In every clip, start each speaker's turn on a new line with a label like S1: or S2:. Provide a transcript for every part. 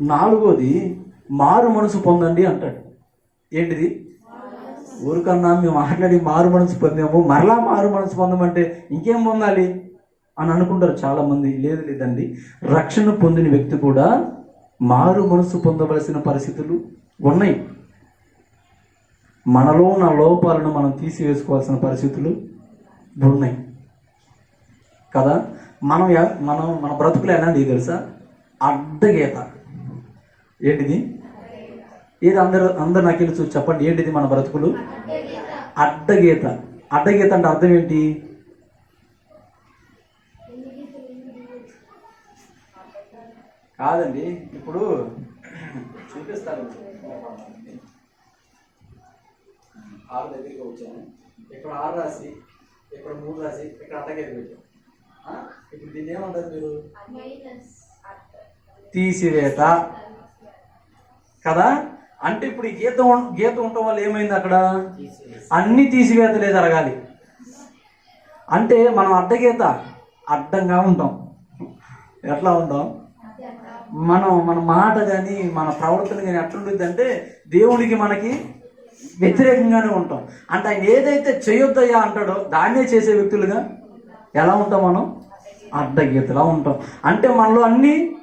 S1: నాలుగోది మారు మనసు పొందండి అంటాడు. ఏంటిది? ఊరికన్నా మేము మాట్లాడి మారు మనసు పొందాము మరలా మారు మనసు పొందమంటే ఇంకేం పొందాలి? అని అనుకుంటారు చాలామంది. లేదు లేదండి. రక్షణ పొందిన వ్యక్తి కూడా మారు మనసు పొందవలసిన పరిస్థితులు ఉన్నాయి. మనలో ఉన్న లోపాలను మనం తీసివేసుకోవాల్సిన పరిస్థితులు ఉన్నాయి. కదా? మనం మనం మన బ్రతుకులు ఎలాంటివి తెలుసా? అడ్డగీత. ఏంటిది? ఏది అందరు అందరు నాకు తెలుసు చెప్పండి. ఏంటిది మన బ్రతుకులు? అడ్డగీత. అడ్డగీత అంటే అర్థం ఏంటి? కాదండి. ఇప్పుడు చూపిస్తాను. ఆరు దగ్గరికి వచ్చాను. ఇక్కడ ఆరు రాసి ఇక్కడ మూడు రాసి ఇక్కడ అడ్డగీత పెట్టాను. ఆ? ఇప్పుడు దీన్ని ఏమంటారు మీరు? తీసివేత. కదా? అంటే ఇప్పుడు ఈ గీత గీత ఉండటం వల్ల ఏమైంది అక్కడ? అన్ని తీసివేతలే జరగాలి. అంటే మనం అడ్డగీత అడ్డంగా ఉంటాం. ఎట్లా ఉంటాం? మనం మన మాట కానీ మన ప్రవర్తన కానీ ఎట్లుంటుంది అంటే దేవునికి మనకి వ్యతిరేకంగానే ఉంటాం. అంటే ఆయన ఏదైతే చేయొద్దయ్యా అంటాడో దాన్నే చేసే వ్యక్తులుగా ఎలా ఉంటాం మనం? అడ్డగీతలా ఉంటాం. అంటే మనలో అన్నీ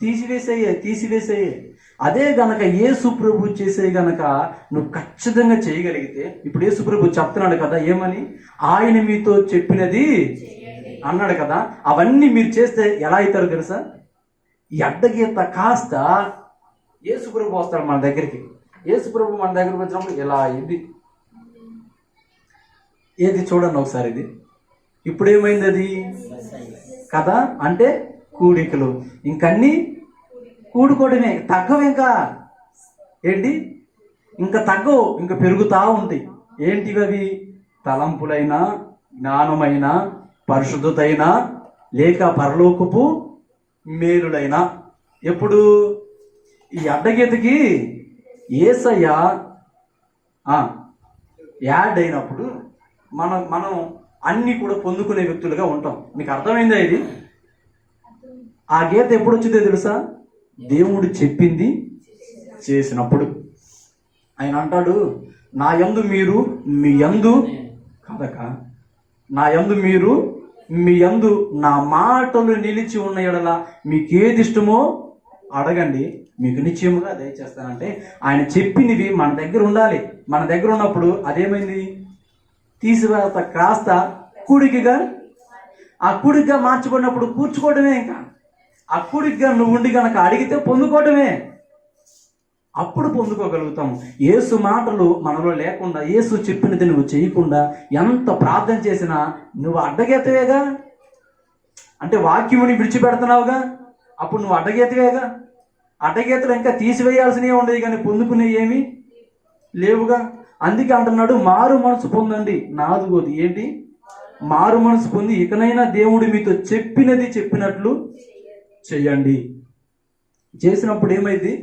S1: తీసివేసేయే తీసివేసేయే. అదే గనక యేసు ప్రభు చేసే గనక నువ్వు ఖచ్చితంగా చేయగలిగితే ఇప్పుడు యేసు ప్రభు చెప్తున్నాడు కదా ఏమని? ఆయన మీతో చెప్పినది అన్నాడు కదా అవన్నీ మీరు చేస్తే ఎలా అవుతారో తెలుసా? ఈ అడ్డగీత కాస్త యేసు ప్రభు వస్తాడు మన దగ్గరికి. యేసు ప్రభు మన దగ్గరికి వచ్చినప్పుడు ఇలా ఇది ఏది చూడండి ఒకసారి ఇది. ఇప్పుడు ఏమైంది అది కదా? అంటే కూడికలు. ఇంకన్నీ కూడుకోవడమే. తగ్గవు ఇంకా. ఏంటి? ఇంకా తగ్గవు. ఇంకా పెరుగుతూ ఉంటాయి ఏంటివి అవి తలంపులైనా జ్ఞానమైన పరిశుద్ధతైన లేక పరలోకపు మేలులైన. ఎప్పుడు? ఈ అడ్డగీతకి ఏసయ్య యాడ్ అయినప్పుడు మనం మనం అన్నీ కూడా పొందుకునే వ్యక్తులుగా ఉంటాం. మీకు అర్థమైందా ఇది? ఆ గీత ఎప్పుడు వచ్చిందో తెలుసా? దేవుడు చెప్పింది చేసినప్పుడు. ఆయన అంటాడు నా యందు మీరు మీ యందు కదక నా యందు మీరు మీ యందు నా మాటలు నిలిచి ఉన్న ఎడల మీకు ఏది ఇష్టమో అడగండి. మీకు నిశ్చయముగా దయచేస్తానంటే ఆయన చెప్పినవి మన దగ్గర ఉండాలి. మన దగ్గర ఉన్నప్పుడు అదేమైంది? తీసివేత కాస్త కూడికిగా ఆ కూడిగా మార్చుకున్నప్పుడు కూర్చుకోవడమే ఇంకా. ఆ నువ్వు ఉండి కనుక అడిగితే పొందుకోవటమే. అప్పుడు పొందుకోగలుగుతాం. ఏసు మాటలు మనలో లేకుండా ఏసు చెప్పినది నువ్వు చేయకుండా ఎంత ప్రార్థన చేసినా నువ్వు అడ్డగేతవేగా? అంటే వాక్యముని విడిచిపెడుతున్నావుగా? అప్పుడు నువ్వు అడ్డగీతవేగా? అడ్డగీతలు ఇంకా తీసివేయాల్సినవి ఉండేవి కానీ పొందుకునే ఏమి లేవుగా? అందుకే అంటున్నాడు మారు మనసు పొందండి నాదుగోది. ఏంటి? మారు మనసు పొంది ఇకనైనా దేవుడు మీతో చెప్పినది చెప్పినట్లు చేయండి. చేసినప్పుడు ఏమైంది?